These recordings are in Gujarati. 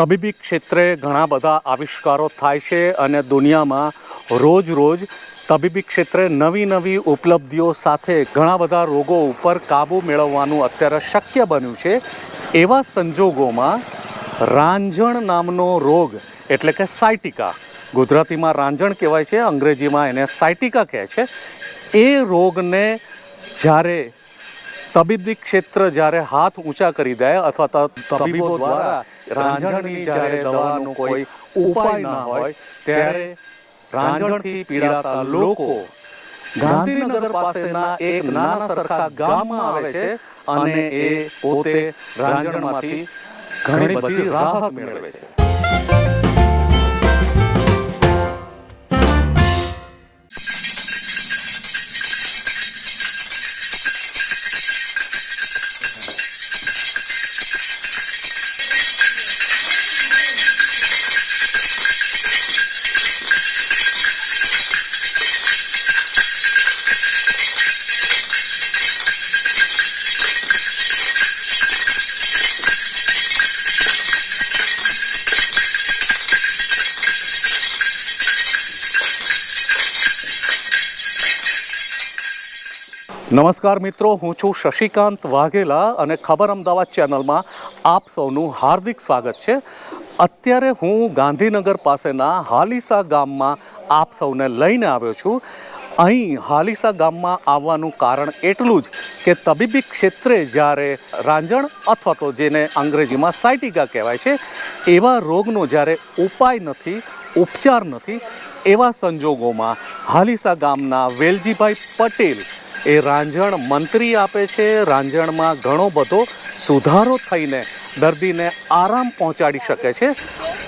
તબીબી ક્ષેત્રે ઘણા બધા આવિષ્કારો થાય છે અને દુનિયામાં રોજ રોજ તબીબી ક્ષેત્રે નવી નવી ઉપલબ્ધિઓ સાથે ઘણા બધા રોગો ઉપર કાબૂ મેળવવાનું અત્યારે શક્ય બન્યું છે. એવા સંજોગોમાં રાંઝણ નામનો રોગ એટલે કે સાયટિકા, ગુજરાતીમાં રાંઝણ કહેવાય છે, અંગ્રેજીમાં એને સાયટિકા કહે છે. એ રોગને જ્યારે તબીબી ક્ષેત્ર જ્યારે હાથ ઊંચા કરી દે અથવા તો તબીબો દ્વારા રાંઝણની જ્યારે દવાનો કોઈ ઉપાય ના હોય ત્યારે રાંઝણથી પીડાતા લોકો ગાંધીનગર પાસેના એક નાના સરખા ગામમાં આવે છે અને એ પોતે રાંઝણમાંથી ઘણી બધી રાહત મેળવે છે. નમસ્કાર મિત્રો, હું છું શશિકાંત વાઘેલા અને ખબર અમદાવાદ ચેનલમાં આપ સૌનું હાર્દિક સ્વાગત છે. અત્યારે હું ગાંધીનગર પાસેના હાલીસા ગામમાં આપ સૌને લઈને આવ્યો છું. અહીં હાલીસા ગામમાં આવવાનું કારણ એટલું જ કે તબીબી ક્ષેત્રે જ્યારે રાંજણ અથવા તો જેને અંગ્રેજીમાં સાયટિકા કહેવાય છે, એવા રોગનો જ્યારે ઉપાય નથી, ઉપચાર નથી, એવા સંજોગોમાં હાલીસા ગામના વેલજીભાઈ પટેલ એ રાંઝણ મંત્રી આપે છે. રાંઝણમાં ઘણો બધો સુધારો થઈને દર્દીને આરામ પહોંચાડી શકે છે.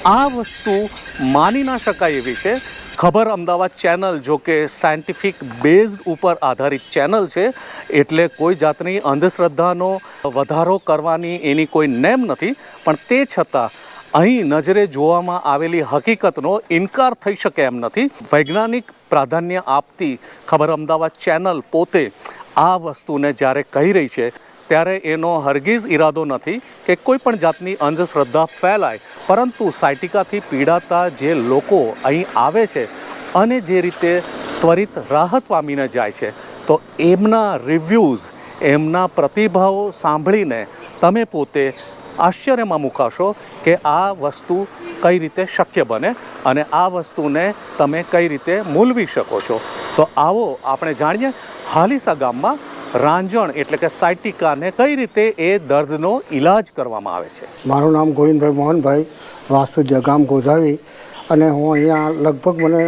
આ વસ્તુ માની ના શકાય એવી છે. ખબર અમદાવાદ ચેનલ જો કે સાયન્ટિફિક બેઝડ ઉપર આધારિત ચેનલ છે. એટલે કોઈ જાતની અંધશ્રદ્ધાનો વધારો કરવાની એની કોઈ નેમ નથી. પણ તે છતાં અહીં નજરે જોવામાં આવેલી હકીકતનો ઇનકાર થઈ શકે એમ નથી. વૈજ્ઞાનિક પ્રાધાન્ય આપતી ખબર અમદાવાદ ચેનલ પોતે આ વસ્તુને જ્યારે કહી રહી છે, ત્યારે એનો હરગીઝ ઈરાદો નથી કે કોઈ પણ જાતની અંધશ્રદ્ધા ફેલાય, પરંતુ સાયટિકાથી પીડાતા જે લોકો અહીં આવે છે અને જે રીતે ત્વરિત રાહત પામીને જાય છે, તો એમના રિવ્યૂઝ, એમના પ્રતિભાવો સાંભળીને તમે પોતે આશ્ચર્યમાં મુકાશો કે આ વસ્તુ કઈ રીતે શક્ય બને અને આ વસ્તુને તમે કઈ રીતે મૂલવી શકો છો. તો આવો આપણે જાણીએ હાલીસા ગામમાં રાંજણ એટલે કે સાયટિકાને કઈ રીતે એ દર્દનો ઈલાજ કરવામાં આવે છે. મારું નામ ગોવિંદભાઈ મોહનભાઈ, વાસ્તુ જગામ ગોધાવી અને હું અહીંયા લગભગ મને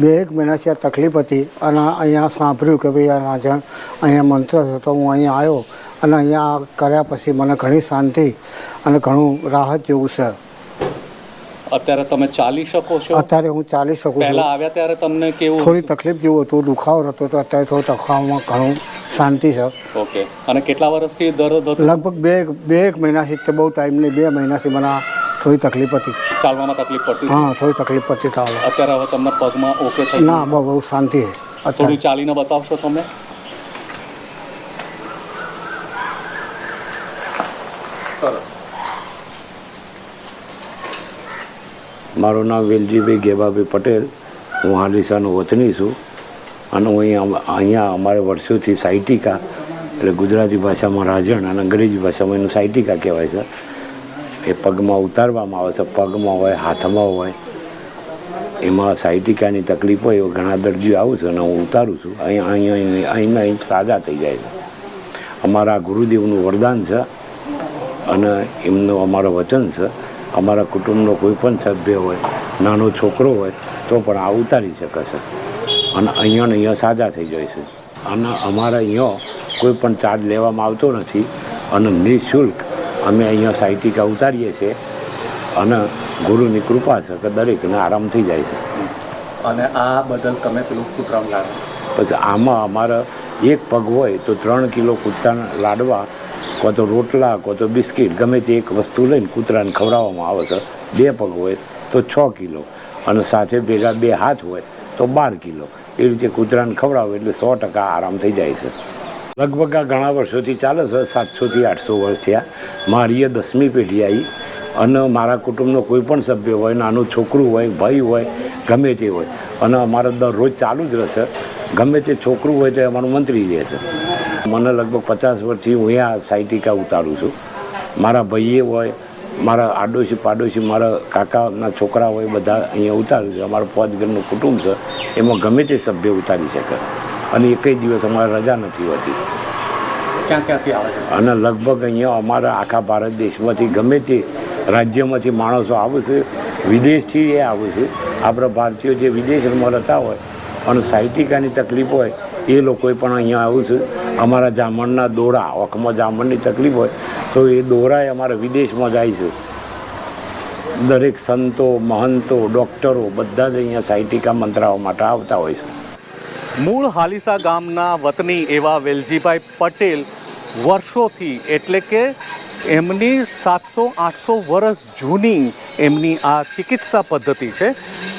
બે એક મહિનાથી આ તકલીફ હતી. અને અહીંયા સાંભળ્યું કે ભાઈ આ રાજા અહીંયા મંત્ર છે તો હું અહીંયા આવ્યો. અને અહીંયા કર્યા પછી મને ઘણી શાંતિ અને ઘણું રાહત જેવું છે. અત્યારે તમે ચાલી શકો છો? અત્યારે હું ચાલી શકું પહેલા છું આવ્યા ત્યારે તમને કેવું થોડી તકલીફ જેવું હતું દુખાવો હતો તો અત્યારે થોડું તખાવમાં ઘણું શાંતિ છે. ઓકે. અને કેટલા વર્ષથી દર્દ લગભગ બે બે એક મહિનાથી તે બહુ ટાઈમ નહીં બે મહિનાથી મને થોડી તકલીફ હતી. ચાલવામાં તકલીફ પડતી હા થોડી તકલીફ પડતી તાવ અત્યારે હવે તમને પગમાં ઓકે થઈ ના? બહુ બહુ શાંતિ છે. થોડું અત્યારે ચાલીને બતાવશો તમે? સરસ. મારું નામ વેલજીભાઈ ગેબાભાઈ પટેલ. હું હાલીસાનો વતની છું અને હું અહીંયા અહીંયા અમારે વર્ષોથી સાહિત્યિકા એટલે ગુજરાતી ભાષામાં રાજણ અને અંગ્રેજી ભાષામાં એનું સાહિત્યિકા કહેવાય છે. એ પગમાં ઉતારવામાં આવે છે. પગમાં હોય, હાથમાં હોય. એમાં સાહિત્યિકાની તકલીફ હોય એવા ઘણા દર્દીઓ આવું છે અને હું ઉતારું છું. અહીંયા અહીંયા અહીંના અહીં સાજા થઈ જાય છે. અમારા ગુરુદેવનું વરદાન છે અને એમનું અમારું વચન છે. અમારા કુટુંબનો કોઈ પણ સભ્ય હોય, નાનો છોકરો હોય, તો પણ આ ઉતારી શકે છે. અને અહીંયા અહીંયા સાજા થઈ જાય છે. અને અમારા અહીંયા કોઈ પણ ચાર્જ લેવામાં આવતો નથી અને નિઃશુલ્ક અમે અહીંયા સાહિત્યિકા ઉતારીએ છીએ અને ગુરુની કૃપા છે કે દરેકને આરામ થઈ જાય છે. અને આ બદલ તમે પેલું કૂતરામ લાવ્યા પછી આમાં અમારે એક પગ હોય તો ત્રણ કિલો કૂતરાના લાડવા કાં તો રોટલા કાં તો બિસ્કિટ ગમે તે એક વસ્તુ લઈને કૂતરાને ખવડાવવામાં આવે છે. બે પગ હોય તો છ કિલો અને સાથે ભેગા બે હાથ હોય તો બાર કિલો. એ રીતે કૂતરાને ખવડાવો એટલે સો ટકા આરામ થઈ જાય છે. લગભગ આ ઘણા વર્ષોથી ચાલે છે, સાતસોથી આઠસો વર્ષ થયા. મારી દસમી પેઢી આવી અને મારા કુટુંબનો કોઈ પણ સભ્ય હોય, નાનું છોકરું હોય, ભાઈ હોય, ગમે તે હોય. અને અમારે દરરોજ ચાલુ જ રહેશે. ગમે તે છોકરું હોય તો અમારું મંત્રી રહે છે. મને લગભગ પચાસ વર્ષથી હું અહીંયા સાઇટિકા ઉતારું છું. મારા ભાઈએ હોય, મારા આડોશી પાડોશી, મારા કાકાના છોકરા હોય, બધા અહીંયા ઉતાર્યું છે. અમારું પાંચ ઘરનું કુટુંબ છે. એમાં ગમે તે સભ્ય ઉતારી શકે. અને એકય દિવસ અમારે રજા નથી હોતી. ક્યાં ક્યાંથી આવે? છે અને લગભગ અહીંયા અમારા આખા ભારત દેશમાંથી ગમે તે રાજ્યમાંથી માણસો આવે છે વિદેશથી એ આવે છે. આપણા ભારતીયો જે વિદેશમાં રહેતા હોય અને સાહિત્યિકાની તકલીફ હોય એ લોકોએ પણ અહીંયા આવું છે. અમારા જામણના દોરા ઓખમાં જામણની તકલીફ હોય તો એ દોરાએ અમારા વિદેશમાં જાય છે. દરેક સંતો મહંતો ડૉક્ટરો બધા જ અહીંયા સાહિત્યિકા મંત્રાઓ માટે આવતા હોય છે. મૂળ હાલીસા ગામના વતની એવા વેલજીભાઈ પટેલ વર્ષોથી એટલે કે એમની સાતસો, આઠસો વર્ષ જૂની એમની આ ચિકિત્સા પદ્ધતિ છે.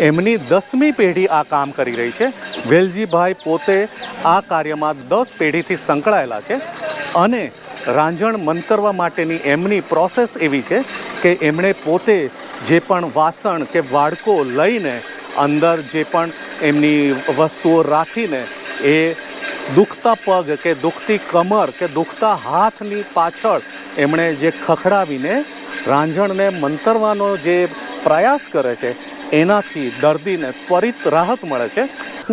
એમની દસમી પેઢી આ કામ કરી રહી છે. વેલજીભાઈ પોતે આ કાર્યમાં દસ પેઢીથી સંકળાયેલા છે અને રાંઝણ મંતરવા માટેની એમની પ્રોસેસ એવી છે કે એમણે પોતે જે પણ વાસણ કે વાડકો લઈને અંદર જે પણ એમની વસ્તુઓ રાખીને એ દુખતા પગ કે દુખતી કમર કે દુખતા હાથની પાછળ એમણે જે ખખડાવીને રાંઝણને મંતરવાનો જે પ્રયાસ કરે છે, એનાથી દર્દીને ત્વરિત રાહત મળે છે.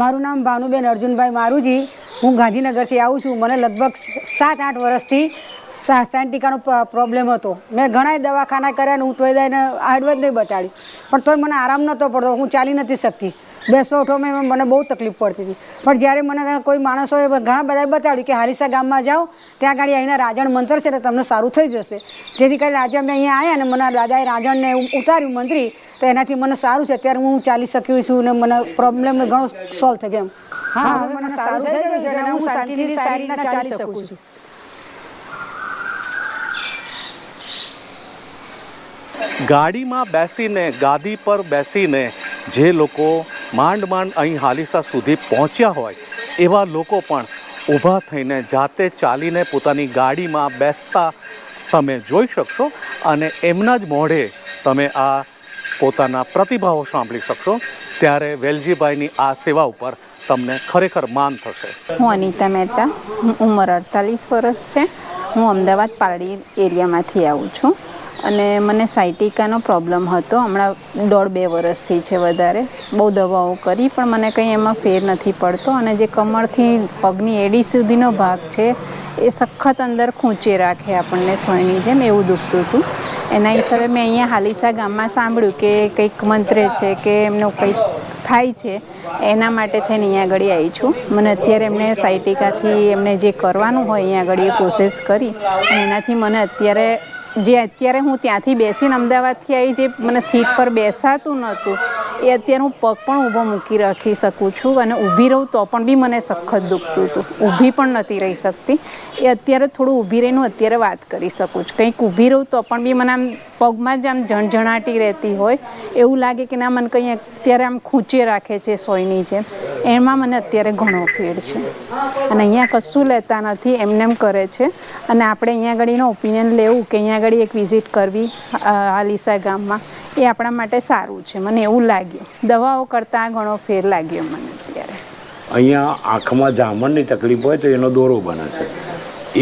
મારું નામ ભાનુબેન અર્જુનભાઈ મારુજી. હું ગાંધીનગરથી આવું છું. મને લગભગ સાત આઠ વર્ષથી સાયન્ટિકાનો પ્રોબ્લેમ હતો. મેં ઘણાય દવાખાના કર્યા ને હું તોય દઈને આયુર્વેદ નહીં બતાડ્યું. પણ તોય મને આરામ નહોતો પડતો. હું ચાલી નથી શકતી. બેસો ઉઠોમાં મને બહુ તકલીફ પડતી હતી. પણ જ્યારે મને કોઈ માણસોએ ઘણા બધાએ બતાડ્યું કે હારીસા ગામમાં જાઓ, ત્યાં આગળ અહીંના રાજણ મંત્ર છે ને તમને સારું થઈ જશે. જેથી કરીને આજે અમે અહીંયા આવ્યા ને મને દાદાએ રાજણને ઉતાર્યું મંત્રી, તો એનાથી મને સારું છે. અત્યારે હું ચાલી શક્યું છું ને મને પ્રોબ્લેમ ઘણો સોલ્વ થઈ ગયો એમ. હા હવે મને સારું થઈ ગયું છે અને હું શાંતિથી સારી રીતના ચાલી શકું છું. ગાડીમાં બેસીને ગાદી પર બેસીને જે લોકો માંડ માંડ અહીં હાલીસા સુધી પહોંચ્યા હોય એવા લોકો પણ ઊભા થઈને જાતે ચાલીને પોતાની ગાડીમાં બેસતા તમે જોઈ શકશો અને એમના જ મોઢે તમે આ પોતાના પ્રતિભાવો સાંભળી શકશો. ત્યારે વેલજીભાઈની આ સેવા ઉપર તમને ખરેખર માન થશે. હું અનિતા મહેતા. ઉંમર અડતાલીસ વર્ષ છે. હું અમદાવાદ પારડી એરિયામાંથી આવું છું. અને મને સાયટિકાનો પ્રોબ્લેમ હતો. હમણાં દોઢ બે વર્ષથી છે વધારે. બહુ દવાઓ કરી, પણ મને કંઈ એમાં ફેર નથી પડતો. અને જે કમરથી પગની એડી સુધીનો ભાગ છે, એ સખત અંદર ખૂંચે રાખે આપણને સોયની જેમ એવું દુખતું હતું. એના હિસાબે મેં અહીંયા હાલીસા ગામમાં સાંભળ્યું કે કંઈક મંત્રે છે કે એમનું કંઈક થાય છે, એના માટે થઈને અહીંયા આગળ આવી છું. મને અત્યારે એમને સાયટિકાથી એમને જે કરવાનું હોય અહીંયા આગળ એ પ્રોસેસ કરી એનાથી મને અત્યારે, જે અત્યારે હું ત્યાંથી બેસીને અમદાવાદથી આવી જે મને સીટ પર બેસાતું નહોતું એ અત્યારે હું પગ પણ ઊભો મૂકી રાખી શકું છું અને ઊભી રહું તો પણ બી મને સખત દુખતું હતું. ઊભી પણ નથી રહી શકતી. એ અત્યારે થોડું ઊભી રહીને હું અત્યારે વાત કરી શકું છું. કંઈક ઊભી રહું તો પણ બી મને આમ પગમાં જ આમ ઝણઝણાટી રહેતી હોય. એવું લાગે કે ના, મને કંઈ અત્યારે આમ ખૂંચી રાખે છે સોયની જેમ. એમાં મને અત્યારે ઘણો ફેર છે. અને અહીંયા કશું લેતા નથી એમને એમ કરે છે. અને આપણે અહીંયા આગળનો ઓપિનિયન લેવું કે અહીંયા આગળ એક વિઝિટ કરવી આલીસા ગામમાં, એ આપણા માટે સારું છે. મને એવું લાગ્યું. દવાઓ કરતાં ઘણો ફેર લાગ્યો મને અત્યારે. અહીંયા આંખમાં જામણની તકલીફ હોય તો એનો દોરો બને છે.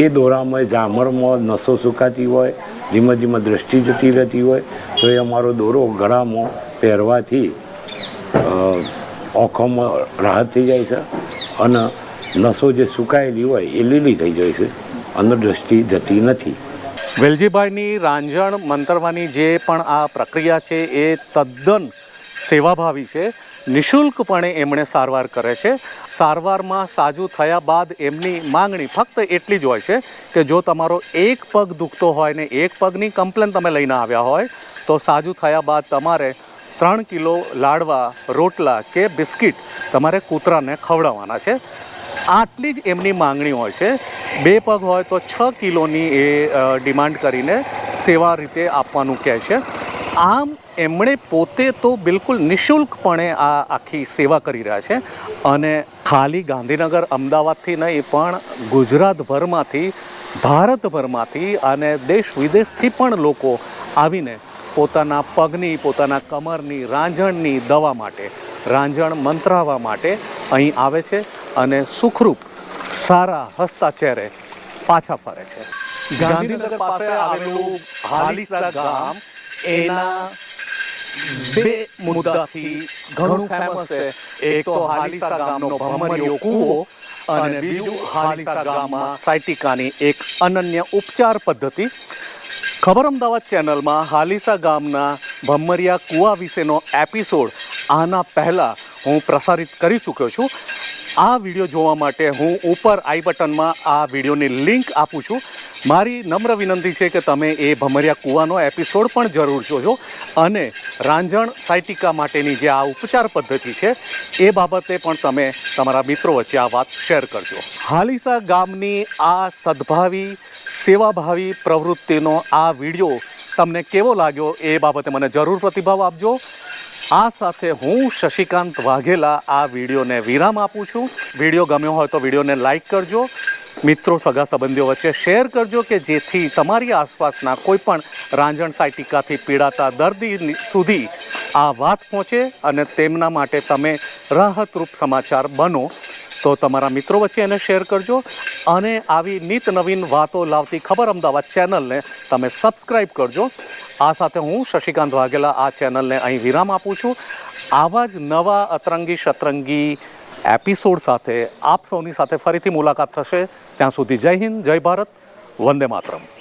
એ દોરામાં જામરમાં નસો સુકાતી હોય, ધીમે ધીમે દ્રષ્ટિ જતી રહેતી હોય, તો એ અમારો દોરો ગળામાં પહેરવાથી આંખોમાં રાહત થઈ જાય છે અને નસો જે સુકાયેલી હોય એ લીલી થઈ જાય છે. અંદર દ્રષ્ટિ જતી નથી. વેલજીભાઈની રાંઝણ મંતરવાની જે પણ આ પ્રક્રિયા છે એ તદ્દન સેવાભાવી છે. નિઃશુલ્કપણે એમણે સારવાર કરે છે. સારવારમાં સાજું થયા બાદ એમની માંગણી ફક્ત એટલી જ હોય છે કે જો તમારો એક પગ દુખતો હોય ને એક પગની કમ્પ્લેન તમે લઈને આવ્યા હોય, તો સાજું થયા બાદ તમારે ત્રણ કિલો લાડવા, રોટલા કે બિસ્કિટ તમારે કૂતરાને ખવડાવવાના છે. આટલી જ એમની માંગણી હોય છે. બે પગ હોય તો છ કિલોની એ ડિમાન્ડ કરીને સેવા રીતે આપવાનું કહે છે. આમ એમણે પોતે તો બિલકુલ નિઃશુલ્કપણે આ આખી સેવા કરી રહ્યા છે અને ખાલી ગાંધીનગર, અમદાવાદથી નહીં, પણ ગુજરાતભરમાંથી, ભારતભરમાંથી અને દેશ વિદેશથી પણ લોકો આવીને પોતાના પગની, પોતાના કમરની, રાંઝણની દવા માટે, રાંઝણ મંત્રાવા માટે અહીં આવે છે અને સુખરૂપ સારા હસતા ચહેરે પાછા ફરે છે. ગાંધીનગર પાસે આવેલું હાલીસા ગામ, એના બે મુદ્દાથી ઘણું ફેમસ છે. એક તો હાલીસા ગામનો ભમરિયો કૂવો અને બીજું હાલીસા ગામમાં સાયટિકાની એક અનન્ય ઉપચાર પદ્ધતિ ખબર અમદાવાદ ચેનલમાં હાલીસા ગામના ભમરિયા કુવા વિશેનો એપિસોડ આના પહેલાં હું પ્રસારિત કરી ચૂક્યો છું. આ વીડિયો જોવા માટે હું ઉપર આઈ બટનમાં આ વિડીયોની લિંક આપું છું. મારી નમ્ર વિનંતી છે કે તમે એ ભમરિયા કૂવાનો એપિસોડ પણ જરૂર જોજો અને રાંઝણ સાયટિકા માટેની જે આ ઉપચાર પદ્ધતિ છે, એ બાબતે પણ તમે તમારા મિત્રો વચ્ચે આ વાત શેર કરજો. હાલીસા ગામની આ સદભાવી, સેવાભાવી પ્રવૃત્તિનો આ વીડિયો તમને કેવો લાગ્યો એ બાબતે મને જરૂર પ્રતિભાવ આપજો. આ સાથે હું શશિકાંત વાઘેલા આ વિડીયોને વિરામ આપું છું. વીડિયો ગમ્યો હોય તો વિડીયોને લાઈક કરજો. મિત્રો, સગા સંબંધીઓ વચ્ચે શેર કરજો કે જેથી તમારી આસપાસના કોઈપણ રાંજણ સાયટિકાથી પીડાતા દર્દી સુધી આ વાત પહોંચે અને તેમના માટે તમે રાહતરૂપ સમાચાર બનો. તો તમારા મિત્રો વચ્ચે એને શેર કરજો અને આવી નિત નવીન વાતો લાવતી ખબર અમદાવાદ ચેનલને તમે સબસ્ક્રાઈબ કરજો. આ સાથે હું શશિકાંત વાઘેલા આ ચેનલને અહીં વિરામ આપું છું. આવા જ નવા અતરંગી શતરંગી એપિસોડ સાથે આપ સૌની સાથે ફરીથી મુલાકાત થશે. ત્યાં સુધી જય હિન્દ, જય ભારત, વંદે માતરમ.